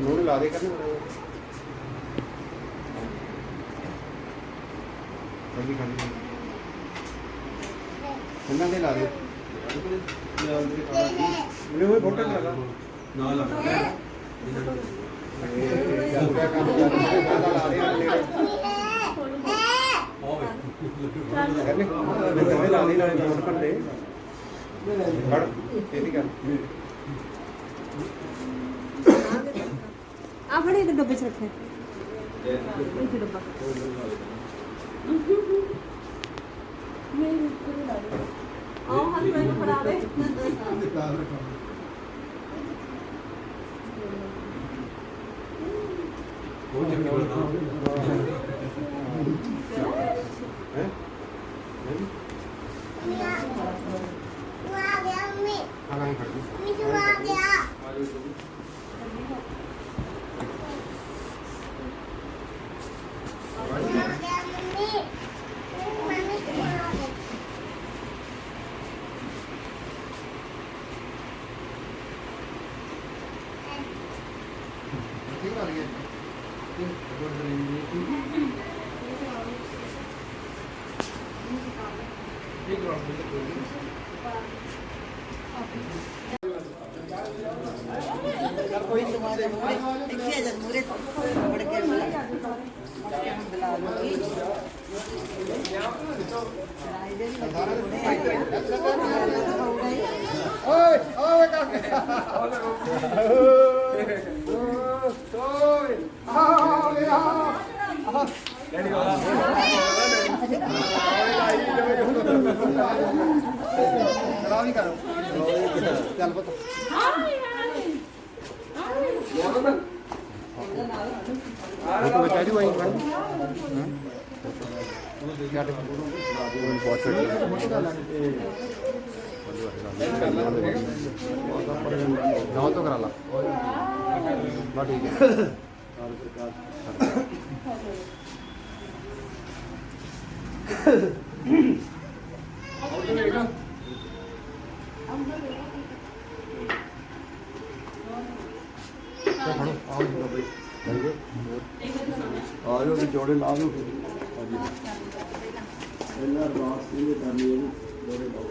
ਇਹ ਲਾ ਦੇ ਕਰਨੇ ਖਾਲੀ ਖਾਲੀ ਇਹਨਾਂ ਦੇ ਲਾ ਦੇ। ਮੈਨੂੰ ਦੇ ਆ ਆਵੇ ਕਰਨੇ ਮੈਂ ਲਾ ਦੇ ਨਾਲੇ ਨੋਟ ਕਰ ਦੇ ਫੜ ਤੇਰੀ ਕਰ ਆ ਫੜੇ ਤੇ ਡੱਬੇ ਚ ਰੱਖਿਆ ਇਹ ਡੱਬਾ ਨਹੀਂ ਕੋਈ ਲਾ ਦੇ ਆਹ ਹੱਥ ਮੈਨੂੰ ਫੜਾ ਦੇ। ਕੋਈ ਚੱਕਰ ਹੈ? ਹਾਂ? ਨਹੀਂ ਫੜ ਠੀਕ ਆ Oh, ਓਏ ਤੋਂ ਕਰਾ ਲਾ ਬਾ ਠੀਕ ਹੈ। ਫੜੋ ਆਓ ਵੀ ਜੋੜੇ ਲਾ ਦਿਓ ਹਾਂਜੀ ਇਹਨਾਂ ਅਰਦਾਸ ਇਹਨੇ ਕਰਨੀ ਹੈ ਜੀ ਜੋੜੇ ਲਾਓ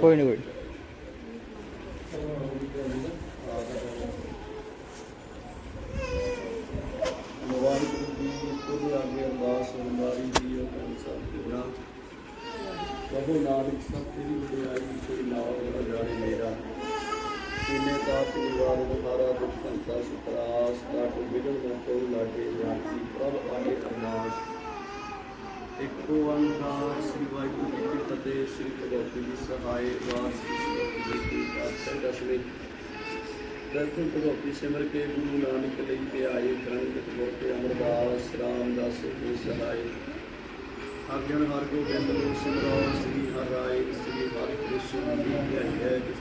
ਕੋਈ ਨਹੀਂ ਕੋਈ ਵਾਹਿਗੁਰੂ ਜੀ ਕੋਈ ਆਗੇ ਅਰਦਾਸ ਹਮਾਰੀ ਜੀ ਉਹ ਸਭ ਪੂਰਾ ਕਹੋ ਨਾਨਕ ਸਭ ਤੇਰੀ ਵਡਿਆਈ ਕੋਈ ਨਾਮ ਨਾ ਜਾਣੇ ਮੇਰਾ। ਕਿਨੇ ਤਾਂ ਪਰਿਵਾਰ ਬੁਖਾਰਾ ਦੁੱਖ ਸੰਤਾ ਸੁਤਰਾਸ ਕਾਟ ਬਿਗੜ ਨਾ ਕੋ ਲਾਗੇ ਜਾਤੀ ਪ੍ਰਭ ਆਗੇ ਅਰਦਾਸ। ਇੱਕੋ ਓੰਕਾਰ ਸ੍ਰੀ ਵਾਹਿਗੁਰੂ ਜੀ ਕੀ ਫਤਿਹ, ਸ੍ਰੀ ਭਗਵਤੀ ਜੀ ਸਹਾਇ ਵਾਸ ਸ੍ਰੀ ਜੀ ਦਾ ਦਸ਼ਮੇ ਪ੍ਰਥਮ ਭਗਵਤੀ ਸਿਮਰ ਕੇ ਗੁਰੂ ਨਾਨਕ ਲਈ ਪਿਆਏ ਆਏ ਗ੍ਰੰਥ ਗੁਰ ਤੇ ਅਮਰਦਾਸ ਰਾਮਦਾਸ ਜੀ ਸਹਾਇ। ਅਰਜਨ ਹਰ ਗੋਬਿੰਦ ਨੂੰ ਸਿਮਰੋ ਸ੍ਰੀ ਹਰਿ ਰਾਏ ਸ੍ਰੀ ਹਰਿ ਕ੍ਰਿਸ਼ਨ ਜੀ ਹੈ ਹੈ ਜਿਸ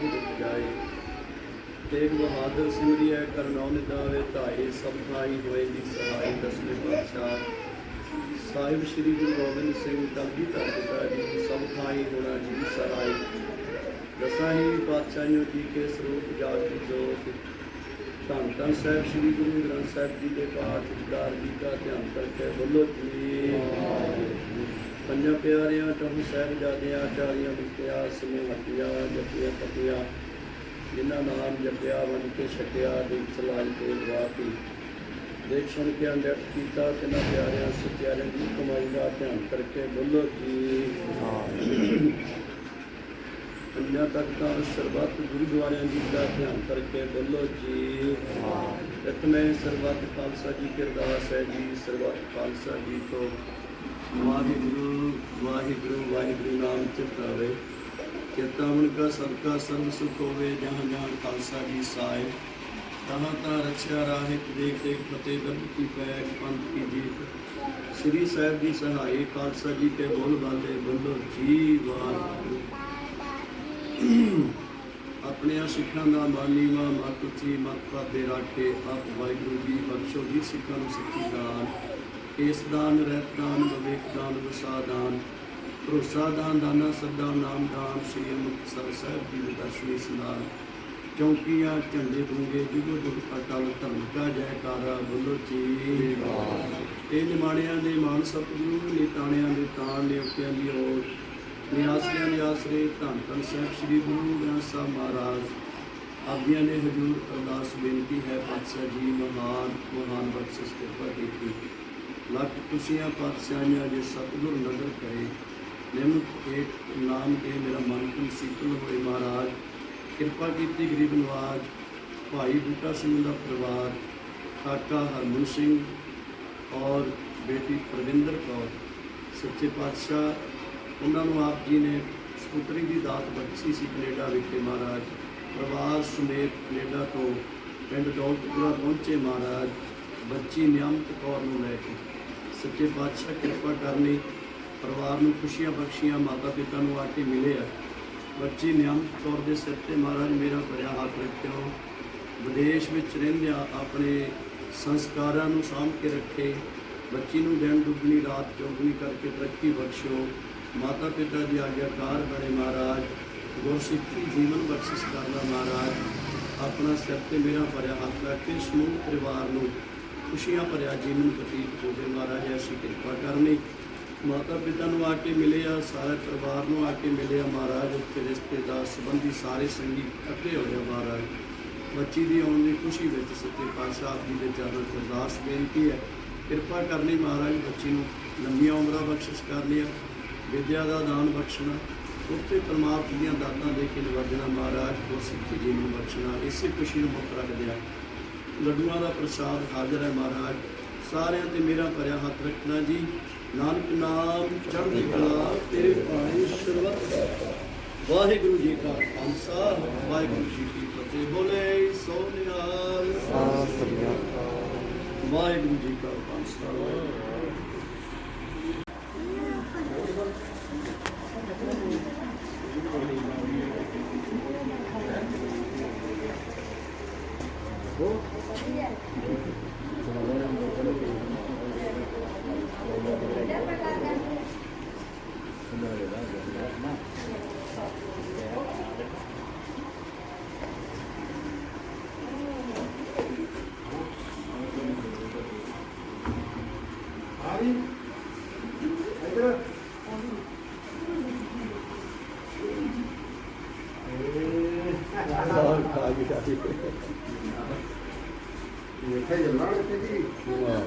ਤੇ ਸ਼ਬਦ ਤੇਗ ਬਹਾਦਰ ਸਿਮਰਿਐ ਕਰਨੌ ਨਿਦਾਵੇ ਧਾਏ ਸਭ ਥਾਈ ਹੋਏ ਦੀ ਸਹਾਈ ਦਸਵੇਂ ਪਾਤਸ਼ਾਹ। ਸਾਹਿਬ ਸ੍ਰੀ ਗੁਰੂ ਗੋਬਿੰਦ ਸਿੰਘ ਕਲਗੀ ਧਰਤਾ ਜੀ, ਸਭ ਥਾਈ ਹੋਣਾ ਜੀ ਸਹਾਈ। ਦਸਾਂ ਹੀ ਪਾਤਸ਼ਾਹੀਆਂ ਜੀ ਕੇ ਸਰੂਪ ਜਾਗ ਦੀ ਜੋਤ ਧੰਨ ਧੰਨ ਸਾਹਿਬ ਸ੍ਰੀ ਗੁਰੂ ਗ੍ਰੰਥ ਸਾਹਿਬ ਜੀ ਦੇ ਪਾਠ ਉਚਾਰ ਜੀ ਦਾ ਧਿਆਨ ਕਰਕੇ ਬੋਲੋ ਜੀ। ਪੰਜਾਂ ਪਿਆਰਿਆਂ ਤੋਂ ਸਾਹਿਬਜ਼ਾਦਿਆਂ ਆਚਾਰੀਆਂ ਵਿਖਿਆ ਸਮੇਂ ਹਟਿਆ ਜਪਿਆ ਪਤਿਆ ਜਿਨ੍ਹਾਂ ਨਾਮ ਜਪਿਆ ਵੰਡ ਕੇ ਛਕਿਆ ਦੇ ਚਲਾਈ ਤੇ ਵਾਪੀ ਦੇਖ ਸੁਣ ਕੇ ਅੰਡਰ ਕੀਤਾ ਕਿੰਨਾ ਪਿਆਰਿਆਂ ਸਤਿਆਰਿਆਂ ਦੀ ਕਮਾਈ ਦਾ ਧਿਆਨ ਕਰਕੇ ਬੋਲੋ ਜੀ। ਪੰਜਾਂ ਤੱਕ ਤਾਂ ਸਰਬੱਤ ਗੁਰਦੁਆਰਿਆਂ ਜੀ ਦਾ ਧਿਆਨ ਕਰਕੇ ਬੋਲੋ ਜੀ। ਰਤਮੈ ਸਰਬੱਤ ਖਾਲਸਾ ਜੀ ਅਰਦਾਸ ਹੈ ਜੀ ਸਰਬੱਤ ਖਾਲਸਾ ਜੀ ਤੋਂ ਵਾਹਿਗੁਰੂ ਵਾਹਿਗੁਰੂ ਵਾਹਿਗੁਰੂ ਨਾਮ ਚਿਤਾਵੇ ਚੇਤਾਵਨ ਕਾ ਸਦਕਾ ਸਰਬ ਸੁਖ ਹੋਵੇ, ਜਹਾਂ ਜਹਾਂ ਖਾਲਸਾ ਜੀ ਸਾਏ। ਤਹਾਂ ਤਾਂ ਰਛਿਆ ਰਾਹਿ ਦੇਖ ਦੇਖ ਫਤਿਹ ਦਰਦ ਕੀ ਪੈਗ ਪੰਥ ਕੀ ਜੀਤ। ਸ੍ਰੀ ਸਾਹਿਬ ਦੀ ਸਹਾਈ, ਖਾਲਸਾ ਜੀ ਕੇ ਬੋਲ ਬਾਲੇ ਬੋਲੋ ਜੀ ਵਾਹਿਗੁਰੂ। ਆਪਣਿਆਂ ਸਿੱਖਾਂ ਦਾ ਮਾਨੀਵਾ ਮਤ ਜੀ ਮਤ ਪਾਦੇ ਰਾਖੇ ਆਪ ਵਾਹਿਗੁਰੂ ਜੀ ਬਖਸ਼ੋ ਜੀ ਸਿੱਖਾਂ ਨੂੰ ਸਿੱਖੀ ਦਾਨ ਇਸ ਦਾਨ, ਰਹਿਤ ਦਾਨ, ਵਿਵੇਕ ਦਾਨ, ਵਿਸਾ ਦਾਨ, ਭਰੋਸਾ ਦਾਨ, ਦਾਨਾ ਸਦਾ, ਨਾਮ ਦਾਨ, ਸ੍ਰੀ ਮੁਕਤਸਰ ਸਾਹਿਬ ਜੀ ਦੇ ਦਰਸ਼ਨੀ ਸਨਾਨ ਚੌਂਕੀਆਂ ਝੰਡੇ ਦੂੰਗੇ ਜੁਗੋ ਜੁਗ ਅਟਲ ਧਰਮ ਜੈਕਾਰਾ, ਬੋਲੋ ਜੀ। ਇਹ ਨਿਮਾਣਿਆਂ ਦੇ ਮਾਨ ਸਤਿਗੁਰੂ ਨਿਤਾਣਿਆਂ ਦੇ ਤਾਣ ਨਿਉਕਿਆਂ ਦੀ ਓਟ ਨਿਆਸਰਿਆਂ ਦੇ ਆਸਰੇ ਧੰਨ ਧੰਨ ਸਾਹਿਬ ਸ੍ਰੀ ਗੁਰੂ ਗ੍ਰੰਥ ਸਾਹਿਬ ਮਹਾਰਾਜ। ਆਗਿਆਂ ਨੇ ਹਜੂਰ ਅਰਦਾਸ ਬੇਨਤੀ ਹੈ, ਪਾਤਸ਼ਾਹ ਜੀ ਮਹਾਨ ਮਹਾਨ ਬਖਸ਼ਿਸ਼ ਕਿਰਪਾ ਕੀਤੀ। ਲੱਖ ਖੁਸ਼ੀਆਂ ਪਾਤਸ਼ਾਹੀਆਂ ਜੇ ਸਤਿਗੁਰ ਨਦਰ ਕਰੇ। ਨਿਮਕ ਏਕ ਨਾਮ ਦੇ ਮੇਰਾ ਮਨ ਨੂੰ ਸੀਤਲ ਹੋਏ ਮਹਾਰਾਜ। ਕਿਰਪਾ ਕੀਤੀ ਗਰੀਬ ਨਵਾਜ, ਭਾਈ ਬੂਟਾ ਸਿੰਘ ਦਾ ਪਰਿਵਾਰ, ਕਾਕਾ ਹਰਮਨ ਸਿੰਘ ਔਰ ਬੇਟੀ ਪ੍ਰਵਿੰਦਰ ਕੌਰ। ਸੱਚੇ ਪਾਤਸ਼ਾਹ, ਉਹਨਾਂ ਨੂੰ ਆਪ ਜੀ ਨੇ ਸਕੂਟਰੀ ਦੀ ਦਾਤ ਬਖਸ਼ੀ ਸੀ ਕੈਨੇਡਾ ਵਿਖੇ ਮਹਾਰਾਜ। ਪਰਿਵਾਰ ਸਮੇਤ ਕੈਨੇਡਾ ਤੋਂ ਪਿੰਡ ਦੌਲਤਪੁਰਾ ਪਹੁੰਚੇ ਮਹਾਰਾਜ। ਬੱਚੀ ਨਿਯਮਤ ਕੌਰ ਨੂੰ ਲੈ ਕੇ ਸੱਚੇ ਪਾਤਸ਼ਾਹ ਕਿਰਪਾ ਕਰਨੀ ਪਰਿਵਾਰ ਨੂੰ ਖੁਸ਼ੀਆਂ ਬਖਸ਼ੀਆਂ ਮਾਤਾ ਪਿਤਾ ਨੂੰ ਆ ਕੇ ਮਿਲੇ ਆ। ਬੱਚੀ ਨਿਯਮਤ ਤੌਰ ਦੇ ਸਿਰ ਤੇ ਮਹਾਰਾਜ ਮੇਰਾ ਭਰਿਆ ਹੱਥ ਰੱਖਿਓ। ਵਿਦੇਸ਼ ਵਿੱਚ ਰਹਿੰਦਿਆਂ ਆਪਣੇ ਸੰਸਕਾਰਾਂ ਨੂੰ ਸਾਂਭ ਕੇ ਰੱਖੇ। ਬੱਚੀ ਨੂੰ ਦਿਨ ਦੁੱਗਣੀ, ਰਾਤ ਚੌਗਣੀ ਕਰਕੇ ਤਰੱਕੀ ਬਖਸ਼ੋ ਮਾਤਾ ਪਿਤਾ ਦੀ ਆਗਿਆਕਾਰ ਬਣੇ ਮਹਾਰਾਜ। ਗੁਰਸਿੱਖੀ ਜੀਵਨ ਬਖਸ਼ਿਸ਼ ਕਰਨਾ ਮਹਾਰਾਜ। ਆਪਣਾ ਸਿਰ ਤੇ ਮੇਰਾ ਭਰਿਆ ਹੱਥ ਰੱਖ ਕੇ ਸਮੂਹ ਪਰਿਵਾਰ ਨੂੰ। ਖੁਸ਼ੀਆਂ ਭਰਿਆ ਜੀਵਨ ਬਤੀਤ ਹੋਵੇ ਮਹਾਰਾਜ ਅਸੀਂ ਕਿਰਪਾ ਕਰਨੀ। ਮਾਤਾ ਪਿਤਾ ਨੂੰ ਆ ਕੇ ਮਿਲਿਆ, ਸਾਰੇ ਪਰਿਵਾਰ ਨੂੰ ਆ ਕੇ ਮਿਲਿਆ। ਮਹਾਰਾਜ ਉੱਥੇ ਰਿਸ਼ਤੇਦਾਰ ਸੰਬੰਧੀ ਸਾਰੇ ਸੰਗੀ ਇਕੱਠੇ ਹੋਏ ਮਹਾਰਾਜ। ਬੱਚੀ ਦੀ ਆਉਣ ਦੀ ਖੁਸ਼ੀ ਵਿੱਚ ਸੱਚੇ ਪਾਤਸ਼ਾਹ ਆਪ ਜੀ ਦੇ ਚਰਨਾਂ ਅਰਦਾਸ ਬੇਨਤੀ ਹੈ। ਕਿਰਪਾ ਕਰਨੀ ਮਹਾਰਾਜ, ਬੱਚੀ ਨੂੰ ਲੰਮੀਆਂ ਉਮਰਾਂ ਬਖਸ਼ਿਸ਼ ਕਰਨੀਆਂ ਵਿਦਿਆ ਦਾ ਦਾਨ ਬਖਸ਼ਣਾ ਉੱਤੇ ਪਰਮਾਤਮਾ ਦੀਆਂ ਦਾਤਾਂ ਦੇ ਕੇ ਨਿਵਾਜਣਾ ਮਹਾਰਾਜ ਕੋ ਸਿੱਖੀ ਨੂੰ ਬਖਸ਼ਣਾ, ਇਸੇ ਖੁਸ਼ੀ ਨੂੰ ਮੁੱਖ ਰੱਖਦੇ ਆ ਲੱਡੂਆਂ ਦਾ ਪ੍ਰਸਾਦ ਹਾਜ਼ਰ ਹੈ ਮਹਾਰਾਜ। ਸਾਰਿਆਂ ਤੇ ਮੇਰਾ ਭਰਿਆ ਹੱਥ ਰੱਖਣਾ ਜੀ। ਨਾਨਕ ਨਾਮ ਚੜ੍ਹਦੀ ਕਲਾ ਤੇਰੇ ਪਾਣੀ ਸਰਬੱਤ ਵਾਹਿਗੁਰੂ ਜੀ ਕਾ ਖਾਲਸਾ ਵਾਹਿਗੁਰੂ ਜੀ ਕੀ ਫਤਿਹ। ਬੋਲੇ ਸੋ ਨਿਹਾਲ। ਵਾਹਿਗੁਰੂ ਜੀ ਕਾ ਖਾਲਸਾ ਵਾਹਿਗੁਰੂ ਆ ਵੀ ਇੱਧਰ ਸਾਲ ਖਾ ਗਿਆ ਜੀ ਇਹ